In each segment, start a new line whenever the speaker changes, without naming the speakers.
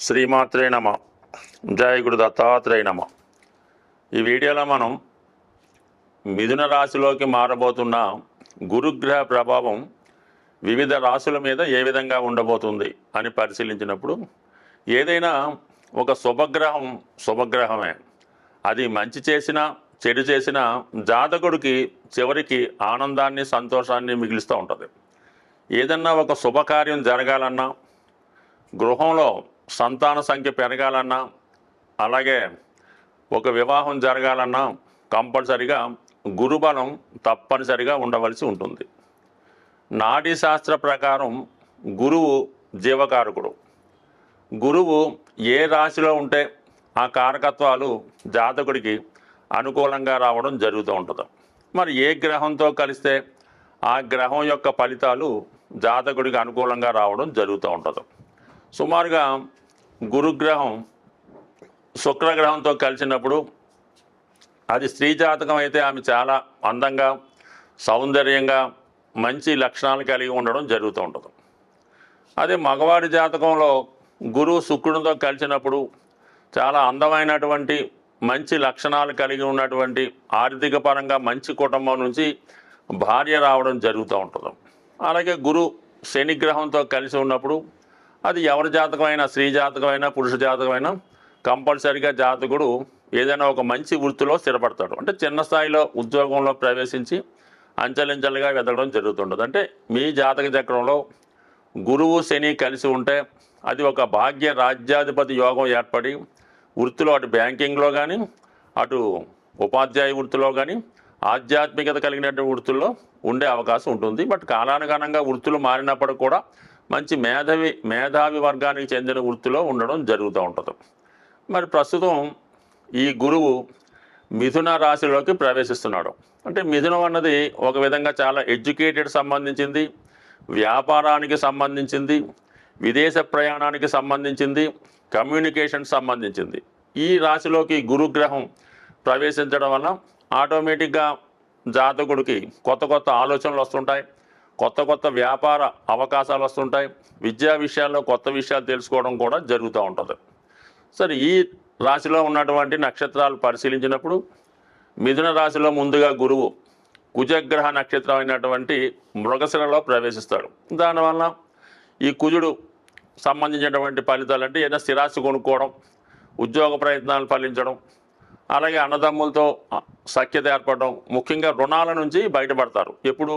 శ్రీమాత్రే నమ. జయ గురు దత్తాత్రేయ నమ. ఈ వీడియోలో మనం మిథున రాశిలోకి మారబోతున్న గురుగ్రహ ప్రభావం వివిధ రాశుల మీద ఏ విధంగా ఉండబోతుంది అని పరిశీలించినప్పుడు ఏదైనా ఒక శుభగ్రహం శుభగ్రహమే. అది మంచి చేసినా చెడు చేసినా జాతకుడికి చివరికి ఆనందాన్ని సంతోషాన్ని మిగిలిస్తూ ఉంటుంది. ఏదన్నా ఒక శుభకార్యం జరగాలన్నా గృహంలో సంతాన సంఖ్య పెరగాలన్నా అలాగే ఒక వివాహం జరగాలన్నా కంపల్సరిగా గురుబలం తప్పనిసరిగా ఉండవలసి ఉంటుంది. నాడీ శాస్త్ర ప్రకారం గురువు జీవకారకుడు. గురువు ఏ రాశిలో ఉంటే ఆ కారకత్వాలు జాతకుడికి అనుకూలంగా రావడం జరుగుతూ ఉంటుంది. మరి ఏ గ్రహంతో కలిస్తే ఆ గ్రహం యొక్క ఫలితాలు జాతకుడికి అనుకూలంగా రావడం జరుగుతూ ఉంటుంది. సుమారుగా గురుగ్రహం శుక్రగ్రహంతో కలిసినప్పుడు అది స్త్రీ జాతకం అయితే ఆమె చాలా అందంగా సౌందర్యంగా మంచి లక్షణాలు కలిగి ఉండడం జరుగుతూ ఉంటుంది. అదే మగవాడి జాతకంలో గురువు శుక్రునితో కలిసినప్పుడు చాలా అందమైనటువంటి మంచి లక్షణాలు కలిగి ఉన్నటువంటి ఆర్థిక పరంగా మంచి కుటుంబం నుంచి భార్య రావడం జరుగుతూ ఉంటుంది. అలాగే గురు శని గ్రహంతో కలిసి ఉన్నప్పుడు అది ఎవరి జాతకమైనా స్త్రీ జాతకమైనా పురుష జాతకమైనా కంపల్సరిగా జాతకుడు ఏదైనా ఒక మంచి వృత్తిలో స్థిరపడతాడు. అంటే చిన్న స్థాయిలో ఉద్యోగంలో ప్రవేశించి అంచెలంచెలుగా వెతకడం జరుగుతుంటుంది. అంటే మీ జాతక చక్రంలో గురువు శని కలిసి ఉంటే అది ఒక భాగ్య రాజ్యాధిపతి యోగం ఏర్పడి వృత్తిలో అటు బ్యాంకింగ్లో కానీ అటు ఉపాధ్యాయ వృత్తిలో కానీ ఆధ్యాత్మికత కలిగినటువంటి వృత్తుల్లో ఉండే అవకాశం ఉంటుంది. బట్ కాలానుగుణంగా వృత్తులు మారినప్పుడు కూడా మంచి మేధావి మేధావి వర్గానికి చెందిన వృత్తిలో ఉండడం జరుగుతూ ఉంటుంది. మరి ప్రస్తుతం ఈ గురువు మిథున రాశిలోకి ప్రవేశిస్తున్నాడు. అంటే మిథునం అన్నది ఒక విధంగా చాలా ఎడ్యుకేటెడ్ సంబంధించింది వ్యాపారానికి సంబంధించింది విదేశ ప్రయాణానికి సంబంధించింది కమ్యూనికేషన్ సంబంధించింది. ఈ రాశిలోకి గురుగ్రహం ప్రవేశించడం వల్ల ఆటోమేటిక్గా జాతకుడికి కొత్త కొత్త ఆలోచనలు వస్తుంటాయి. కొత్త కొత్త వ్యాపార అవకాశాలు వస్తుంటాయి. విద్యా విషయాల్లో కొత్త విషయాలు తెలుసుకోవడం కూడా జరుగుతూ ఉంటుంది. సరే ఈ రాశిలో ఉన్నటువంటి నక్షత్రాలు పరిశీలించినప్పుడు మిథున రాశిలో ముందుగా గురువు కుజగ్రహ నక్షత్రం అయినటువంటి మృగశిరలో ప్రవేశిస్తాడు. దానివల్ల ఈ కుజుడు సంబంధించినటువంటి ఫలితాలు అంటే ఏదైనా స్థిరాస్తి కొనుక్కోవడం ఉద్యోగ ప్రయత్నాలు ఫలించడం అలాగే అన్నదమ్ములతో సఖ్యత ఏర్పడడం ముఖ్యంగా రుణాల నుంచి బయటపడతారు. ఎప్పుడు?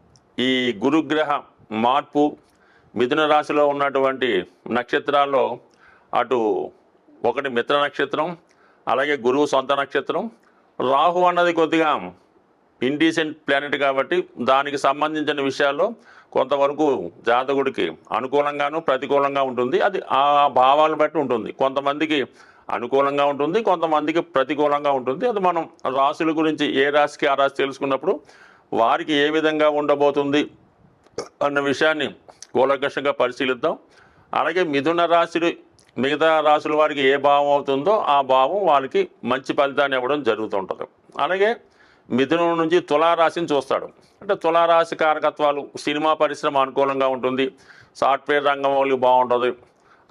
ఈ గురుగ్రహ మార్పు మిథున రాశిలో ఉన్నటువంటి నక్షత్రాల్లో అటు ఒకటి మిత్ర నక్షత్రం అలాగే గురువు సొంత నక్షత్రం. రాహు అన్నది కొద్దిగా ఇండీసెంట్ ప్లానెట్ కాబట్టి దానికి సంబంధించిన విషయాల్లో కొంతవరకు జాతకుడికి అనుకూలంగాను ప్రతికూలంగా ఉంటుంది. అది ఆ భావాలను బట్టి ఉంటుంది. కొంతమందికి అనుకూలంగా ఉంటుంది కొంతమందికి ప్రతికూలంగా ఉంటుంది. అది మనం రాశుల గురించి ఏ రాశికి ఆ రాశి తెలుసుకున్నప్పుడు వారికి ఏ విధంగా ఉండబోతుంది అన్న విషయాన్ని కూలంకషంగా పరిశీలిద్దాం. అలాగే మిథున రాశి మిగతా రాశుల వారికి ఏ భావం అవుతుందో ఆ భావం వాళ్ళకి మంచి ఫలితాన్ని ఇవ్వడం జరుగుతుంటుంది. అలాగే మిథునం నుంచి తులారాశిని చూస్తాడు. అంటే తులారాశి కారకత్వాలు సినిమా పరిశ్రమ అనుకూలంగా ఉంటుంది. సాఫ్ట్వేర్ రంగం వాళ్ళకి బాగుంటుంది.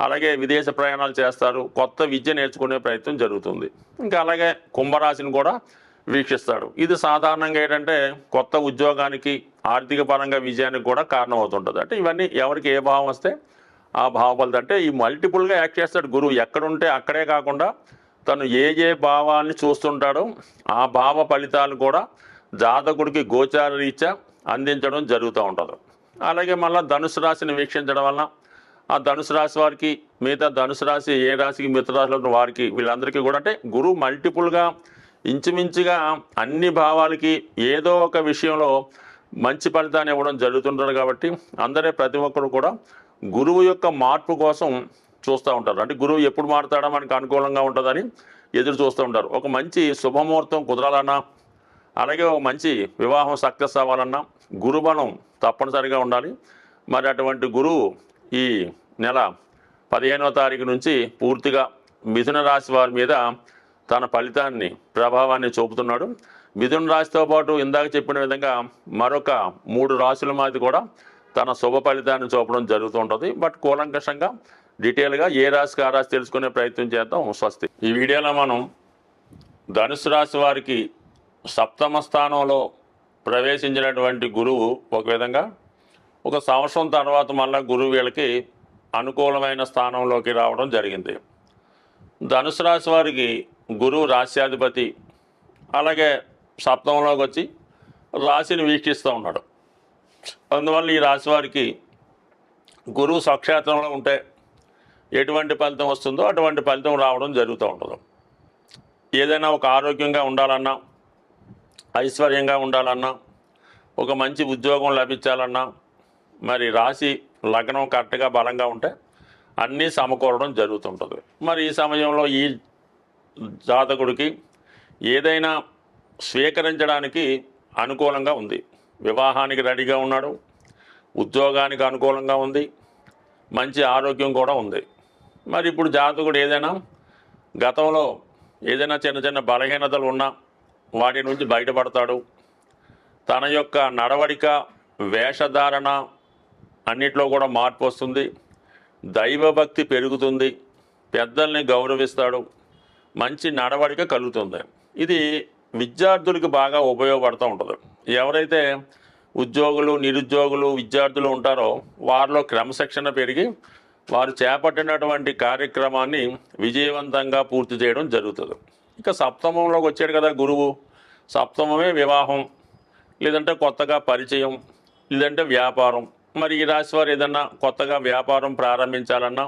అలాగే విదేశ ప్రయాణాలు చేస్తారు. కొత్త విద్య నేర్చుకునే ప్రయత్నం జరుగుతుంది. ఇంకా అలాగే కుంభరాశిని కూడా వీక్షిస్తాడు. ఇది సాధారణంగా ఏంటంటే కొత్త ఉద్యోగానికి ఆర్థిక పరంగా విజయానికి కూడా కారణం అవుతుంటుంది అంటే ఇవన్నీ ఎవరికి ఏ భావం వస్తే ఆ భావ అంటే ఈ మల్టిపుల్గా యాక్ట్ చేస్తాడు గురువు. ఎక్కడుంటే అక్కడే కాకుండా తను ఏ ఏ భావాన్ని చూస్తుంటాడో ఆ భావ ఫలితాలు కూడా జాతకుడికి గోచార రీత్యా అందించడం జరుగుతూ ఉంటుంది. అలాగే మళ్ళీ ధనుసు రాశిని వీక్షించడం వలన ఆ ధనుసు రాశి వారికి మిగతా ధనుసు రాశి ఏ రాశికి మిత్ర రాశిలో వారికి వీళ్ళందరికీ కూడా అంటే గురువు మల్టిపుల్గా ఇంచుమించుగా అన్ని భావాలకి ఏదో ఒక విషయంలో మంచి ఫలితాన్ని ఇవ్వడం జరుగుతుంటారు కాబట్టి అందరే ప్రతి ఒక్కరు కూడా గురువు యొక్క మార్పు కోసం చూస్తూ ఉంటారు. అంటే గురువు ఎప్పుడు మారుతాడో? మనకు అనుకూలంగా ఉంటుందని ఎదురు చూస్తూ ఉంటారు. ఒక మంచి శుభముహూర్తం కుదరాలన్నా అలాగే ఒక మంచి వివాహం సక్సెస్ అవ్వాలన్నా గురుబలం తప్పనిసరిగా ఉండాలి. మరి అటువంటి గురువు ఈ నెల పదిహేనవ తారీఖు నుంచి పూర్తిగా మిథున రాశి వారి మీద తన ఫలితాన్ని ప్రభావాన్ని చూపుతున్నాడు. మిథున రాశితో పాటు ఇందాక చెప్పిన విధంగా మరొక మూడు రాశుల మాది కూడా తన శుభ ఫలితాన్ని చూపడం జరుగుతుంటుంది. బట్ కూలంకషంగా డీటెయిల్గా ఏ రాశికి ఆ రాశి తెలుసుకునే ప్రయత్నం చేద్దాం. స్వస్తి. ఈ వీడియోలో మనం ధనుసు రాశి వారికి సప్తమ స్థానంలో ప్రవేశించినటువంటి గురువు ఒక విధంగా ఒక సంవత్సరం తర్వాత మళ్ళీ గురువు వీళ్ళకి అనుకూలమైన స్థానంలోకి రావడం జరిగింది. ధనుసు రాశి వారికి గురువు రాశ్యాధిపతి అలాగే సప్తంలోకి వచ్చి రాశిని వీక్షిస్తూ ఉన్నాడు. అందువల్ల ఈ రాశి వారికి గురువు స్వక్షేత్రంలో ఉంటే ఎటువంటి ఫలితం వస్తుందో అటువంటి ఫలితం రావడం జరుగుతూ ఉండదు ఏదైనా ఒక ఆరోగ్యంగా ఉండాలన్నా ఐశ్వర్యంగా ఉండాలన్నా ఒక మంచి ఉద్యోగం లభించాలన్నా మరి రాశి లగ్నం కరెక్ట్గా బలంగా ఉంటే అన్నీ సమకూరడం జరుగుతుంటుంది. మరి ఈ సమయంలో ఈ జాతకుడికి ఏదైనా స్వీకరించడానికి అనుకూలంగా ఉంది. వివాహానికి రెడీగా ఉన్నాడు. ఉద్యోగానికి అనుకూలంగా ఉంది. మంచి ఆరోగ్యం కూడా ఉంది. మరి ఇప్పుడు జాతకుడు ఏదైనా గతంలో ఏదైనా చిన్న చిన్న బలహీనతలు ఉన్నా వాటి నుంచి బయటపడతాడు. తన యొక్క నడవడిక వేషధారణ అన్నిట్లో కూడా మార్పు వస్తుంది. దైవభక్తి పెరుగుతుంది పెద్దల్ని గౌరవిస్తాడు మంచి నడవడిక కలుగుతుంది. ఇది విద్యార్థులకు బాగా ఉపయోగపడుతూ ఉంటుంది. ఎవరైతే ఉద్యోగులు నిరుద్యోగులు విద్యార్థులు ఉంటారో వారిలో క్రమశిక్షణ పెరిగి వారు చేపట్టినటువంటి కార్యక్రమాన్ని విజయవంతంగా పూర్తి చేయడం జరుగుతుంది. ఇక సప్తమంలోకి వచ్చాడు కదా గురువు. సప్తమమే వివాహం లేదంటే కొత్తగా పరిచయం లేదంటే వ్యాపారం. మరి ఈ రాశి వారు ఏదన్నా కొత్తగా వ్యాపారం ప్రారంభించాలన్నా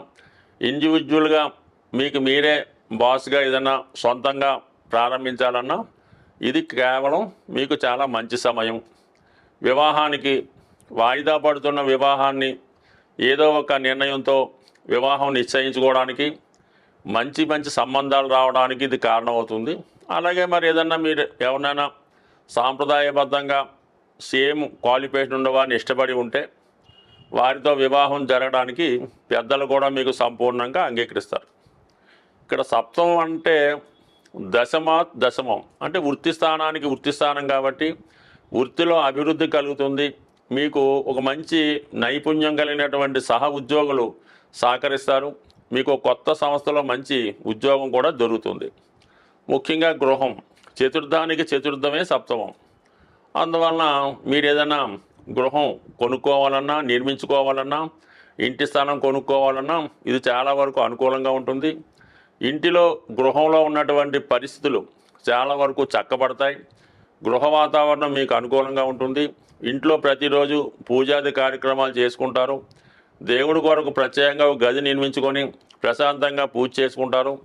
ఇండివిజువల్గా మీకు మీరే బాస్గా ఏదన్నా సొంతంగా ప్రారంభించాలన్నా ఇది కేవలం మీకు చాలా మంచి సమయం. వివాహానికి వాయిదా పడుతున్న వివాహాన్ని ఏదో ఒక నిర్ణయంతో వివాహం నిశ్చయించుకోవడానికి మంచి మంచి సంబంధాలు రావడానికి ఇది కారణమవుతుంది. అలాగే మరి ఏదన్నా మీరు ఎవరినైనా సాంప్రదాయబద్ధంగా సేమ్ క్వాలిఫికేషన్ ఉన్నవారిని ఇష్టపడి ఉంటే వారితో వివాహం జరగడానికి పెద్దలు కూడా మీకు సంపూర్ణంగా అంగీకరిస్తారు. ఇక్కడ సప్తమం అంటే దశమ దశమం. అంటే వృత్తి స్థానానికి వృత్తి స్థానం కాబట్టి వృత్తిలో అభివృద్ధి కలుగుతుంది. మీకు ఒక మంచి నైపుణ్యం కలిగినటువంటి సహ ఉద్యోగులు సహకరిస్తారు. మీకు కొత్త సంస్థలో మంచి ఉద్యోగం కూడా దొరుకుతుంది. ముఖ్యంగా గృహం. చతుర్థానికి చతుర్థమే సప్తమం. అందువలన మీరు ఏదైనా గృహం కొనుక్కోవాలన్నా నిర్మించుకోవాలన్నా ఇంటి స్థానం కొనుక్కోవాలన్నా ఇది చాలా వరకు అనుకూలంగా ఉంటుంది. ఇంటిలో గృహంలో ఉన్నటువంటి పరిస్థితులు చాలా వరకు చక్కబడతాయి. గృహ వాతావరణం మీకు అనుకూలంగా ఉంటుంది. ఇంట్లో ప్రతిరోజు పూజాది కార్యక్రమాలు చేసుకుంటారు. దేవుడి కొరకు ప్రత్యేకంగా ఒక గది నిర్మించుకొని ప్రశాంతంగా పూజ చేసుకుంటారు.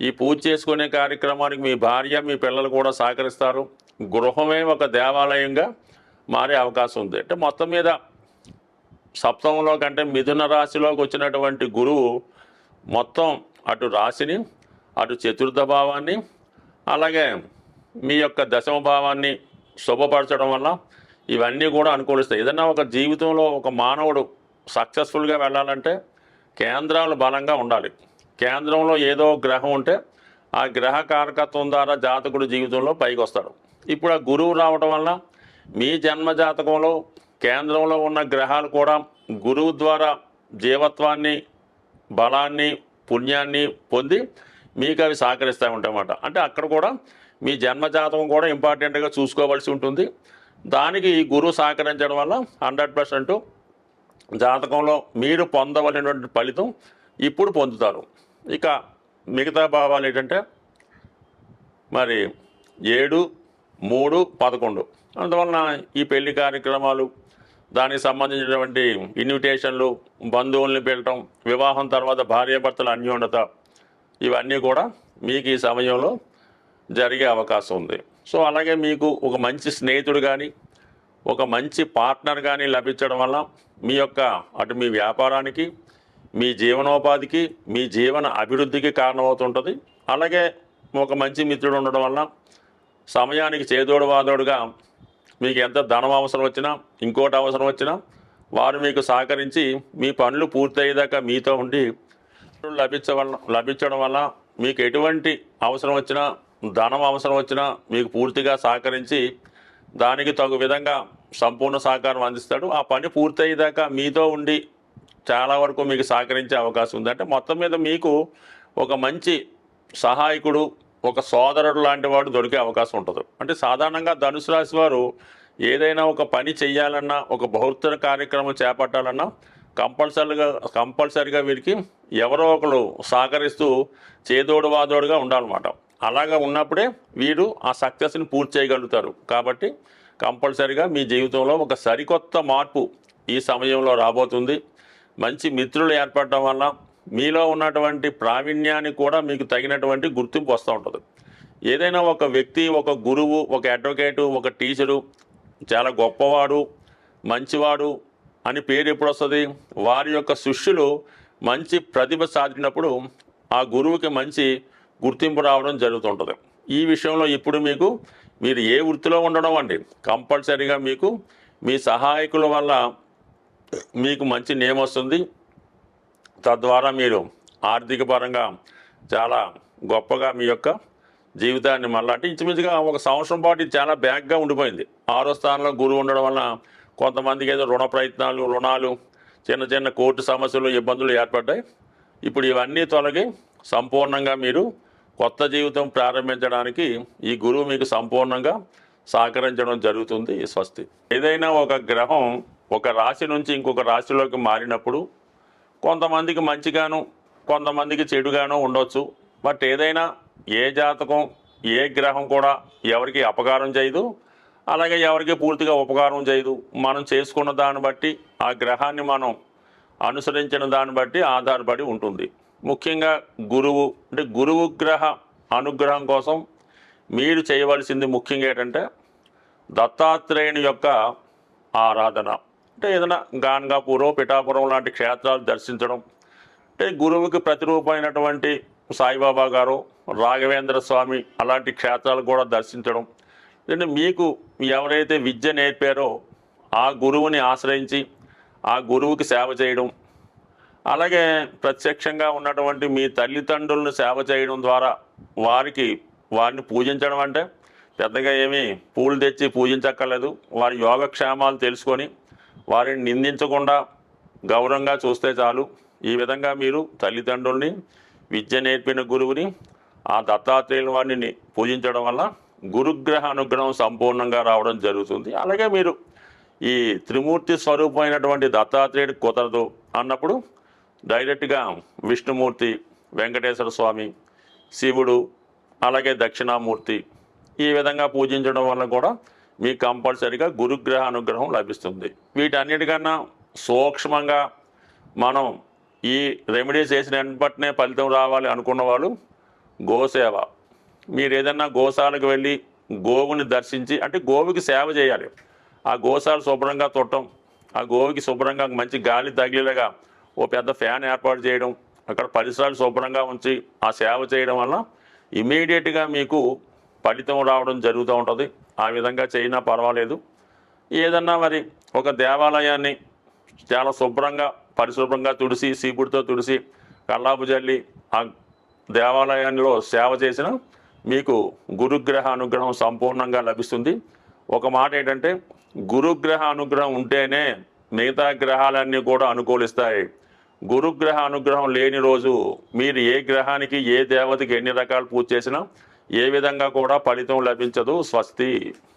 ఈ పూజ చేసుకునే కార్యక్రమానికి మీ భార్య మీ పిల్లలు కూడా సహకరిస్తారు. గృహమే ఒక దేవాలయంగా మారే అవకాశం ఉంది. అంటే మొత్తం మీద సప్తమంలో కంటే మిథున రాశిలోకి వచ్చినటువంటి గురువు మొత్తం అటు రాశిని అటు చతుర్థ భావాన్ని అలాగే మీ యొక్క దశమ భావాన్ని శుభపరచడం వల్ల ఇవన్నీ కూడా అనుకూలిస్తాయి. ఏదైనా ఒక జీవితంలో ఒక మానవుడు సక్సెస్ఫుల్గా వెళ్ళాలంటే కేంద్రాలు బలంగా ఉండాలి. కేంద్రంలో ఏదో గ్రహం ఉంటే ఆ గ్రహ కారకత్వం ద్వారా జాతకుడు జీవితంలో పైకి వస్తాడు. ఇప్పుడు ఆ గురువు రావటం వల్ల మీ జన్మ జాతకంలో కేంద్రంలో ఉన్న గ్రహాలు కూడా గురువు ద్వారా జీవత్వాన్ని బలాన్ని పుణ్యాన్ని పొంది మీకు అవి సహకరిస్తూ ఉంటాయన్నమాట. అంటే అక్కడ కూడా మీ జన్మ జాతకం కూడా ఇంపార్టెంట్గా చూసుకోవాల్సి ఉంటుంది. దానికి ఈ గురువు సహకరించడం వల్ల హండ్రెడ్ పర్సెంట్ జాతకంలో మీరు పొందవలసినటువంటి ఫలితం ఇప్పుడు పొందుతారు. ఇక మిగతా భావాలు ఏంటంటే మరి ఏడు మూడు పదకొండు. అందువలన ఈ పెళ్ళి కార్యక్రమాలు దానికి సంబంధించినటువంటి ఇన్విటేషన్లు బంధువుల్ని పెట్టడం వివాహం తర్వాత భార్యాభర్తల అన్యోన్యత ఇవన్నీ కూడా మీకు ఈ సమయంలో జరిగే అవకాశం ఉంది. సో అలాగే మీకు ఒక మంచి స్నేహితుడు కానీ ఒక మంచి పార్ట్నర్ కానీ లభించడం వల్ల మీ యొక్క అటు మీ వ్యాపారానికి మీ జీవనోపాధికి మీ జీవన అభివృద్ధికి కారణమవుతుంటుంది. అలాగే ఒక మంచి మిత్రుడు ఉండడం వల్ల సమయానికి చేదోడు వాదోడుగా మీకు ఎంత ధనం అవసరం వచ్చినా ఇంకోటి అవసరం వచ్చినా వారు మీకు సహకరించి మీ పనులు పూర్తయ్యేదాకా మీతో ఉండి లభించవల్ల లభించడం వల్ల మీకు ఎటువంటి అవసరం వచ్చినా ధనం అవసరం వచ్చినా మీకు పూర్తిగా సహకరించి దానికి తగు విధంగా సంపూర్ణ సహకారం అందిస్తాడు. ఆ పని పూర్తయ్యేదాకా మీతో ఉండి చాలా వరకు మీకు సహకరించే అవకాశం ఉంది. అంటే మొత్తం మీద మీకు ఒక మంచి సహాయకుడు ఒక సోదరుడు లాంటి వాడు దొరికే అవకాశం ఉంటుంది. అంటే సాధారణంగా ధనుసు రాశి వారు ఏదైనా ఒక పని చెయ్యాలన్నా ఒక బహుత్తర కార్యక్రమం చేపట్టాలన్నా కంపల్సరీగా కంపల్సరీగా వీరికి ఎవరో ఒకరు సహకరిస్తూ చేదోడు వాదోడుగా ఉండాలన్నమాట. అలాగా ఉన్నప్పుడే వీరు ఆ సక్సెస్ని పూర్తి చేయగలుగుతారు. కాబట్టి కంపల్సరిగా మీ జీవితంలో ఒక సరికొత్త మార్పు ఈ సమయంలో రాబోతుంది. మంచి మిత్రులు ఏర్పడటం వల్ల మీలో ఉన్నటువంటి ప్రావీణ్యానికి కూడా మీకు తగినటువంటి గుర్తింపు వస్తూ ఉంటుంది. ఏదైనా ఒక వ్యక్తి ఒక గురువు ఒక అడ్వకేటు ఒక టీచరు చాలా గొప్పవాడు మంచివాడు అని పేరు ఎప్పుడు వస్తుంది? వారి యొక్క శిష్యులు మంచి ప్రతిభ సాధించినప్పుడు ఆ గురువుకి మంచి గుర్తింపు రావడం జరుగుతుంటుంది ఈ విషయంలో ఇప్పుడు మీకు మీరు ఏ వృత్తిలో ఉండడం అండి? కంపల్సరీగా మీకు మీ సహాయకుల వల్ల మీకు మంచి నేమ్ వస్తుంది. తద్వారా మీరు ఆర్థిక పరంగా చాలా గొప్పగా మీ యొక్క జీవితాన్ని మళ్ళీ అంటే ఇంచుమించుగా ఒక సంవత్సరం పాటు చాలా బ్యాక్గా ఉండిపోయింది. ఆరో స్థానంలో గురువు ఉండడం వలన కొంతమందికి ఏదో రుణ ప్రయత్నాలు రుణాలు చిన్న చిన్న కోర్టు సమస్యలు ఇబ్బందులు ఏర్పడ్డాయి. ఇప్పుడు ఇవన్నీ తొలగి సంపూర్ణంగా మీరు కొత్త జీవితం ప్రారంభించడానికి ఈ గురువు మీకు సంపూర్ణంగా సహకరించడం జరుగుతుంది. ఈ స్వస్తి. ఏదైనా ఒక గ్రహం ఒక రాశి నుంచి ఇంకొక రాశిలోకి మారినప్పుడు కొంతమందికి మంచిగాను కొంతమందికి చెడుగాను ఉండొచ్చు. బట్ ఏదైనా ఏ జాతకం ఏ గ్రహం కూడా ఎవరికి అపకారం చేయదు. అలాగే ఎవరికి పూర్తిగా ఉపకారం చేయదు. మనం చేసుకున్న దాన్ని బట్టి ఆ గ్రహాన్ని మనం అనుసరించిన దాన్ని బట్టి ఆధారపడి ఉంటుంది. ముఖ్యంగా గురువు అంటే గురువు గ్రహ అనుగ్రహం కోసం మీరు చేయవలసింది ముఖ్యంగా ఏంటంటే దత్తాత్రేయుని యొక్క ఆరాధన. అంటే ఏదైనా గాన్గాపురం పిఠాపురం లాంటి క్షేత్రాలు దర్శించడం. అంటే గురువుకి ప్రతిరూపమైనటువంటి సాయిబాబా గారు రాఘవేంద్ర స్వామి అలాంటి క్షేత్రాలు కూడా దర్శించడం. అంటే మీకు ఎవరైతే విద్య నేర్పారో ఆ గురువుని ఆశ్రయించి ఆ గురువుకి సేవ చేయడం. అలాగే ప్రత్యక్షంగా ఉన్నటువంటి మీ తల్లిదండ్రులను సేవ చేయడం ద్వారా వారికి వారిని పూజించడం అంటే పెద్దగా ఏమీ పూలు తెచ్చి పూజించక్కర్లేదు. వారి యోగక్షేమాలు తెలుసుకొని వారిని నిందించకుండా గౌరవంగా చూస్తే చాలు. ఈ విధంగా మీరు తల్లిదండ్రుల్ని విద్య నేర్పిన గురువుని ఆ దత్తాత్రేయుల వారిని పూజించడం వల్ల గురుగ్రహ అనుగ్రహం సంపూర్ణంగా రావడం జరుగుతుంది. అలాగే మీరు ఈ త్రిమూర్తి స్వరూపమైనటువంటి దత్తాత్రేయుడు కుదరదు అన్నప్పుడు డైరెక్ట్గా విష్ణుమూర్తి వెంకటేశ్వర స్వామి శివుడు అలాగే దక్షిణామూర్తి ఈ విధంగా పూజించడం వల్ల కూడా మీకు కంపల్సరిగా గురుగ్రహ అనుగ్రహం లభిస్తుంది. వీటన్నిటికన్నా సూక్ష్మంగా మనం ఈ రెమెడీస్ చేసిన వెంటనే ఫలితం రావాలి అనుకున్న వాళ్ళు గోసేవ. మీరు ఏదన్నా గోశాలకు వెళ్ళి గోవుని దర్శించి అంటే గోవుకి సేవ చేయాలి. ఆ గోశాల శుభ్రంగా తొట్టం ఆ గోవుకి శుభ్రంగా మంచి గాలి తగిలేలాగా ఓ పెద్ద ఫ్యాన్ ఏర్పాటు చేయడం అక్కడ పరిసరాలు శుభ్రంగా ఉంచి ఆ సేవ చేయడం వల్ల ఇమీడియట్గా మీకు ఫలితం రావడం జరుగుతూ ఉంటుంది. ఆ విధంగా చేయినా పర్వాలేదు. ఏదన్నా మరి ఒక దేవాలయాన్ని చాలా శుభ్రంగా పరిశుభ్రంగా తుడిసి సీపుడితో తుడిసి కల్లాపు జల్లి ఆ దేవాలయంలో సేవ చేసిన మీకు గురుగ్రహ అనుగ్రహం సంపూర్ణంగా లభిస్తుంది. ఒక మాట ఏంటంటే గురుగ్రహ అనుగ్రహం ఉంటేనే మిగతా గ్రహాలన్నీ కూడా అనుకూలిస్తాయి. గురుగ్రహ అనుగ్రహం లేని రోజు మీరు ఏ గ్రహానికి ఏ దేవతకి ఎన్ని రకాల పూజ చేసినా ఏ విధంగా కూడా ఫలితం లభించదు. స్వస్తి.